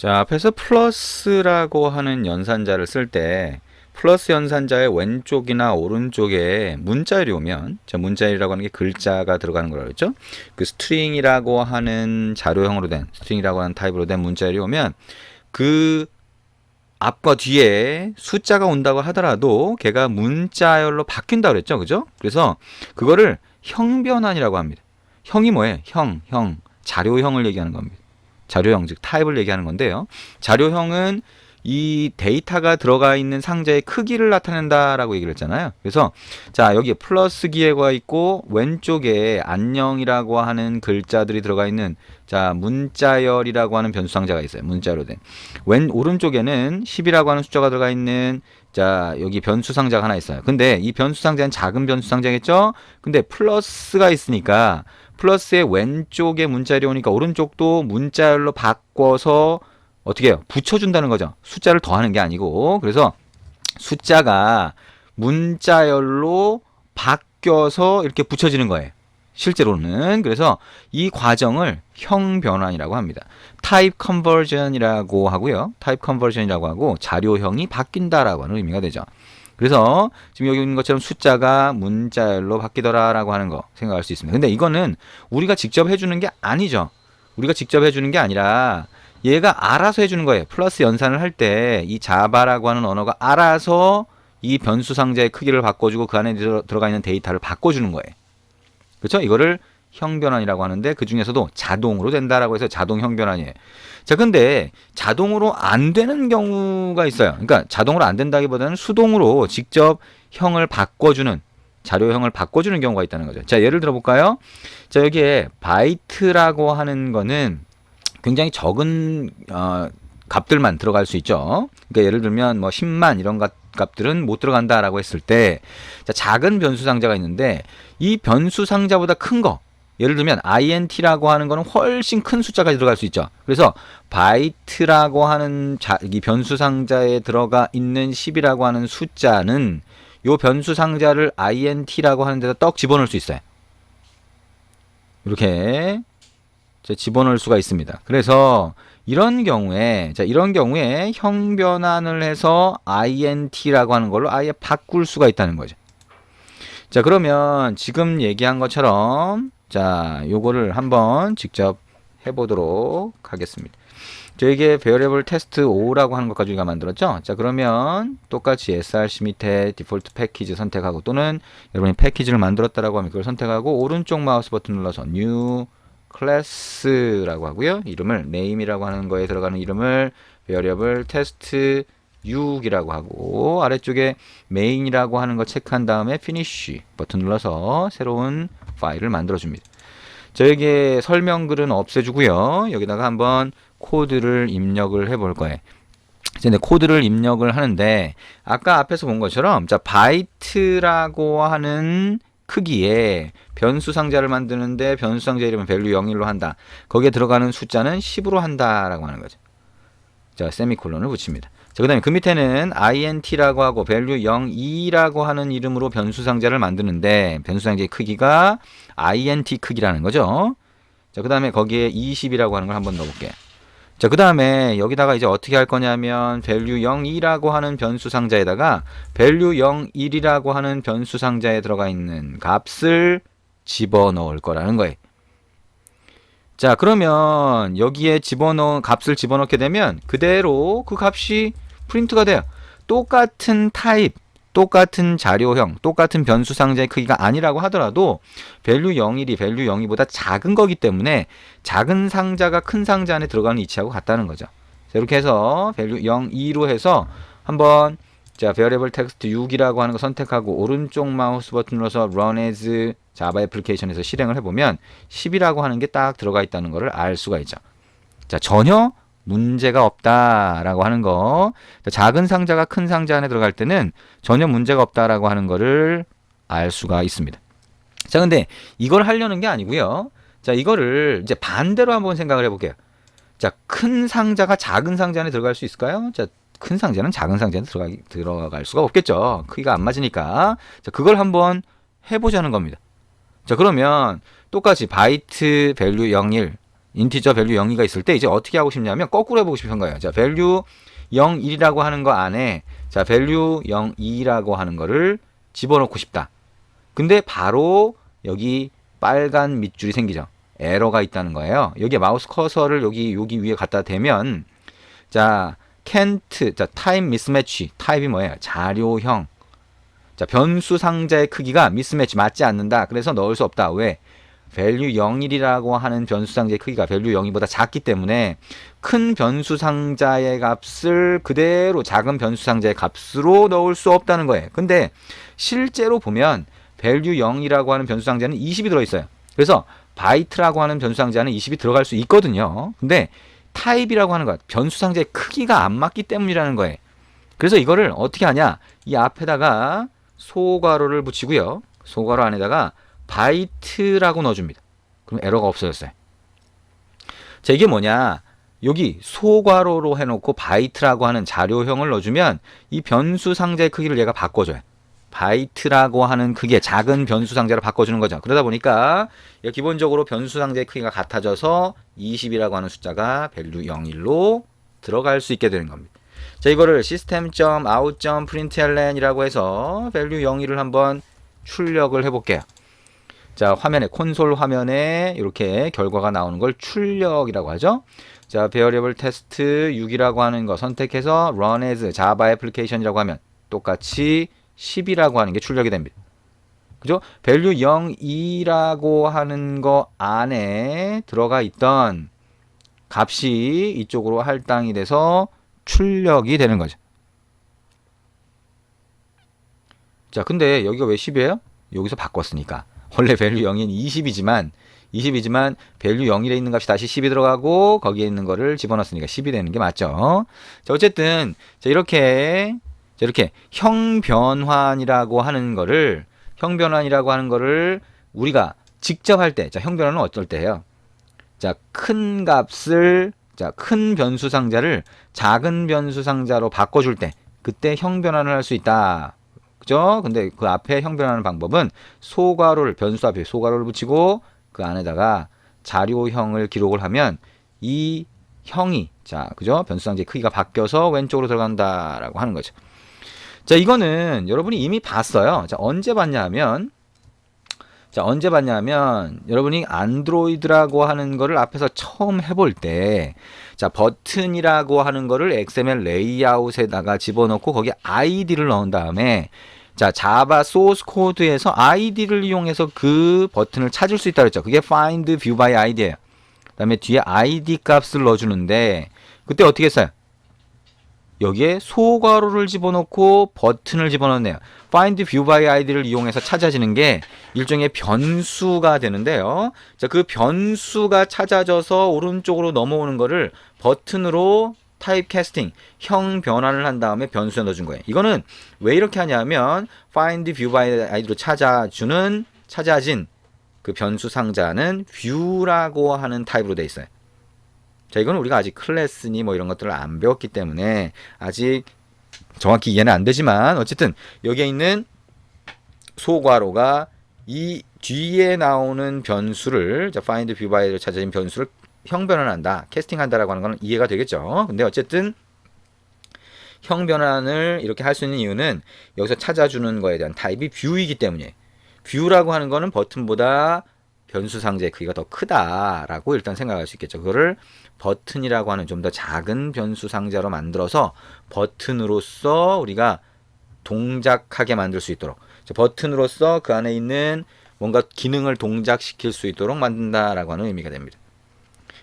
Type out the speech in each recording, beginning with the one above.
자, 앞에서 플러스라고 하는 연산자를 쓸 때 플러스 연산자의 왼쪽이나 오른쪽에 문자열이 오면 자, 문자열이라고 하는 게 글자가 들어가는 거라고 그랬죠? 그 스트링이라고 하는 자료형으로 된 스트링이라고 하는 타입으로 된 문자열이 오면 그 앞과 뒤에 숫자가 온다고 하더라도 걔가 문자열로 바뀐다 그랬죠. 그죠? 그래서 그거를 형변환이라고 합니다. 형이 뭐예요? 형, 형. 자료형을 얘기하는 겁니다. 자료형 즉 타입을 얘기하는 건데요. 자료형은 이 데이터가 들어가 있는 상자의 크기를 나타낸다라고 얘기를 했잖아요. 그래서 자 여기 플러스 기회가 있고 왼쪽에 안녕이라고 하는 글자들이 들어가 있는 자 문자열이라고 하는 변수 상자가 있어요. 문자로 된. 왼 오른쪽에는 10이라고 하는 숫자가 들어가 있는 자 여기 변수 상자가 하나 있어요. 근데 이 변수 상자는 작은 변수 상자겠죠? 근데 플러스가 있으니까 플러스의 왼쪽에 문자열이 오니까 오른쪽도 문자열로 바꿔서 어떻게 해요? 붙여준다는 거죠. 숫자를 더하는 게 아니고. 그래서 숫자가 문자열로 바뀌어서 이렇게 붙여지는 거예요. 실제로는. 그래서 이 과정을 형변환이라고 합니다. 타입 컨버전이라고 하고요. 타입 컨버전이라고 하고 자료형이 바뀐다라고 하는 의미가 되죠. 그래서 지금 여기 있는 것처럼 숫자가 문자열로 바뀌더라라고 하는 거 생각할 수 있습니다. 근데 이거는 우리가 직접 해주는 게 아니죠. 우리가 직접 해주는 게 아니라 얘가 알아서 해주는 거예요. 플러스 연산을 할 때 이 자바라고 하는 언어가 알아서 이 변수 상자의 크기를 바꿔주고 그 안에 들어, 들어가 있는 데이터를 바꿔주는 거예요. 그렇죠? 이거를 형변환이라고 하는데 그 중에서도 자동으로 된다라고 해서 자동 형변환이에요. 자, 근데 자동으로 안 되는 경우가 있어요. 그러니까 자동으로 안 된다기보다는 수동으로 직접 형을 바꿔주는 자료형을 바꿔주는 경우가 있다는 거죠. 자, 예를 들어 볼까요? 자, 여기에 바이트라고 하는 거는 굉장히 적은 어, 값들만 들어갈 수 있죠. 그러니까 예를 들면 뭐 10만 이런 값, 값들은 못 들어간다라고 했을 때 자, 작은 변수 상자가 있는데 이 변수 상자보다 큰 거. 예를 들면 int라고 하는 거는 훨씬 큰 숫자가 들어갈 수 있죠. 그래서 바이트라고 하는 자, 이 변수 상자에 들어가 있는 10이라고 하는 숫자는 요 변수 상자를 int라고 하는 데다 떡 집어넣을 수 있어요. 이렇게 자, 집어넣을 수가 있습니다. 그래서 이런 경우에 자 이런 경우에 형 변환을 해서 int라고 하는 걸로 아예 바꿀 수가 있다는 거죠. 자 그러면 지금 얘기한 것처럼 자 요거를 한번 직접 해보도록 하겠습니다. 저에게 variable test 5라고 하는 것까지 우리가 만들었죠. 자 그러면 똑같이 src 밑에 디폴트 패키지 선택하고 또는 여러분이 패키지를 만들었다라고 하면 그걸 선택하고 오른쪽 마우스 버튼 눌러서 new 클래스라고 하고요. 이름을 name이라고 하는 거에 들어가는 이름을 variable test 6이라고 하고 아래쪽에 main이라고 하는 거 체크한 다음에 finish 버튼 눌러서 새로운 파일을 만들어 줍니다. 저에게 설명글은 없애주고요. 여기다가 한번 코드를 입력을 해 볼 거예요. 이제 코드를 입력을 하는데 아까 앞에서 본 것처럼 자 바이트라고 하는 크기에 변수 상자를 만드는데 변수 상자 이름은 value 01로 한다. 거기에 들어가는 숫자는 10으로 한다라고 하는 거죠. 자, 세미콜론을 붙입니다. 자, 그 다음에 그 밑에는 int라고 하고 value 02라고 하는 이름으로 변수 상자를 만드는데 변수 상자의 크기가 int 크기라는 거죠. 자, 그 다음에 거기에 20이라고 하는 걸 한번 넣어 볼게요. 자, 그 다음에 여기다가 이제 어떻게 할 거냐면 value 02라고 하는 변수 상자에다가 value 01이라고 하는 변수 상자에 들어가 있는 값을 집어넣을 거라는 거예요. 자, 그러면 여기에 집어넣은 값을 집어넣게 되면 그대로 그 값이 프린트가 돼요. 똑같은 타입, 똑같은 자료형, 똑같은 변수 상자의 크기가 아니라고 하더라도 value 01이 value 02보다 작은 거기 때문에 작은 상자가 큰 상자 안에 들어가는 위치하고 같다는 거죠. 자, 이렇게 해서 value 02로 해서 한번 자, variable text 6이라고 하는 거 선택하고 오른쪽 마우스 버튼 눌러서 run as 자바 애플리케이션에서 실행을 해보면 10이라고 하는 게 딱 들어가 있다는 것을 알 수가 있죠. 자, 전혀 문제가 없다라고 하는 거. 작은 상자가 큰 상자 안에 들어갈 때는 전혀 문제가 없다라고 하는 거를 알 수가 있습니다. 자, 근데 이걸 하려는 게 아니고요. 자, 이거를 이제 반대로 한번 생각을 해볼게요. 자, 큰 상자가 작은 상자 안에 들어갈 수 있을까요? 자, 큰 상자는 작은 상자에 들어가, 들어갈 수가 없겠죠. 크기가 안 맞으니까. 자, 그걸 한번 해보자는 겁니다. 자, 그러면 똑같이 바이트 밸류 01. 인티저 밸류 0이가 있을 때 이제 어떻게 하고 싶냐면 거꾸로 해보고 싶은 거예요. 자, 밸류 0, 1이라고 하는 거 안에 자, 밸류 0, 2라고 하는 거를 집어넣고 싶다. 근데 바로 여기 빨간 밑줄이 생기죠. 에러가 있다는 거예요. 여기에 마우스 커서를 여기 여기 위에 갖다 대면 자, can't 자, 타입 미스매치. 타입이 뭐예요? 자료형. 자, 변수 상자의 크기가 미스매치 맞지 않는다. 그래서 넣을 수 없다. 왜? value 01이라고 하는 변수 상자의 크기가 value 0이보다 작기 때문에 큰 변수 상자의 값을 그대로 작은 변수 상자의 값으로 넣을 수 없다는 거예요. 근데 실제로 보면 value 0이라고 하는 변수 상자는 20이 들어 있어요. 그래서 바이트라고 하는 변수 상자는 20이 들어갈 수 있거든요. 근데 타입이라고 하는 것, 변수 상자의 크기가 안 맞기 때문이라는 거예요. 그래서 이거를 어떻게 하냐? 이 앞에다가 소괄호를 붙이고요. 소괄호 안에다가 바이트라고 넣어줍니다. 그럼 에러가 없어졌어요. 자, 이게 뭐냐? 여기 소괄호로 해놓고 바이트라고 하는 자료형을 넣어주면 이 변수 상자의 크기를 얘가 바꿔줘요. 바이트라고 하는 크기의 작은 변수 상자로 바꿔주는 거죠. 그러다 보니까 기본적으로 변수 상자의 크기가 같아져서 20이라고 하는 숫자가 밸류 01로 들어갈 수 있게 되는 겁니다. 자, 이거를 system.out.println이라고 해서 밸류 01을 한번 출력을 해볼게요. 자, 화면에 콘솔 화면에 이렇게 결과가 나오는 걸 출력이라고 하죠. 자, variable test 6이라고 하는 거 선택해서 run as java application이라고 하면 똑같이 10이라고 하는 게 출력이 됩니다. 그죠? value 0, 2라고 하는 거 안에 들어가 있던 값이 이쪽으로 할당이 돼서 출력이 되는 거죠. 자, 근데 여기가 왜 10이에요? 여기서 바꿨으니까. 원래 value 0인 20이지만 20이지만 value 0일에 있는 값이 다시 10이 들어가고 거기에 있는 거를 집어넣었으니까 10이 되는 게 맞죠. 자, 어쨌든 자, 이렇게 자, 이렇게 형변환이라고 하는 거를 형변환이라고 하는 거를 우리가 직접 할 때, 자, 형변환은 어떨 때예요? 자, 큰 값을 자, 큰 변수 상자를 작은 변수 상자로 바꿔 줄 때, 그때 형변환을 할 수 있다. 그죠? 근데 그 앞에 형변하는 방법은 소괄호를 변수 앞에 소괄호를 붙이고 그 안에다가 자료형을 기록을 하면 이 형이 자 그죠? 변수 상자의 크기가 바뀌어서 왼쪽으로 들어간다라고 하는 거죠. 자 이거는 여러분이 이미 봤어요. 자 언제 봤냐 하면 자 언제 봤냐면 여러분이 안드로이드라고 하는 거를 앞에서 처음 해볼 때 자 버튼이라고 하는 거를 XML 레이아웃에다가 집어넣고 거기에 아이디를 넣은 다음에 자 자바 소스 코드에서 아이디를 이용해서 그 버튼을 찾을 수 있다 그랬죠. 그게 find view by id예요. 그다음에 뒤에 id 값을 넣어 주는데 그때 어떻게 했어요? 여기에 소괄호를 집어넣고 버튼을 집어넣네요. find view by id를 이용해서 찾아지는 게 일종의 변수가 되는데요. 자, 그 변수가 찾아져서 오른쪽으로 넘어오는 거를 버튼으로 타입 캐스팅, 형 변환을 한 다음에 변수에 넣어준 거예요. 이거는 왜 이렇게 하냐면 find view by id로 찾아주는 찾아진 그 변수 상자는 view라고 하는 타입으로 돼 있어요. 자, 이거는 우리가 아직 클래스니 뭐 이런 것들을 안 배웠기 때문에 아직 정확히 이해는 안 되지만 어쨌든 여기에 있는 소괄호가 이 뒤에 나오는 변수를 자, find view by로 찾아진 변수를 형변환한다, 캐스팅한다라고 하는 거는 이해가 되겠죠. 근데 어쨌든 형변환을 이렇게 할 수 있는 이유는 여기서 찾아주는 거에 대한 타입이 view이기 때문에 view라고 하는 거는 버튼보다 변수 상자의 크기가 더 크다라고 일단 생각할 수 있겠죠. 그거를 버튼이라고 하는 좀 더 작은 변수 상자로 만들어서 버튼으로서 우리가 동작하게 만들 수 있도록 버튼으로서 그 안에 있는 뭔가 기능을 동작시킬 수 있도록 만든다라고 하는 의미가 됩니다.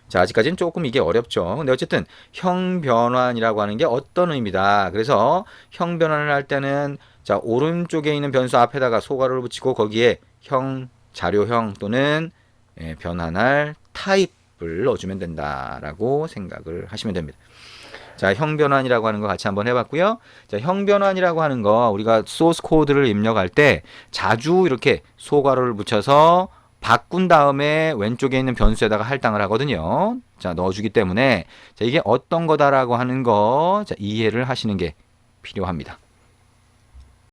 자, 아직까지는 조금 이게 어렵죠. 근데 어쨌든 형변환이라고 하는 게 어떤 의미다. 그래서 형변환을 할 때는 자, 오른쪽에 있는 변수 앞에다가 소괄호를 붙이고 거기에 형, 자료형 또는 예, 변환할 타입을 넣어주면 된다라고 생각을 하시면 됩니다. 자, 형변환이라고 하는 거 같이 한번 해봤고요. 자, 형변환이라고 하는 거 우리가 소스 코드를 입력할 때 자주 이렇게 소괄호를 붙여서 바꾼 다음에 왼쪽에 있는 변수에다가 할당을 하거든요. 자, 넣어주기 때문에 자, 이게 어떤 거다라고 하는 거 자, 이해를 하시는 게 필요합니다.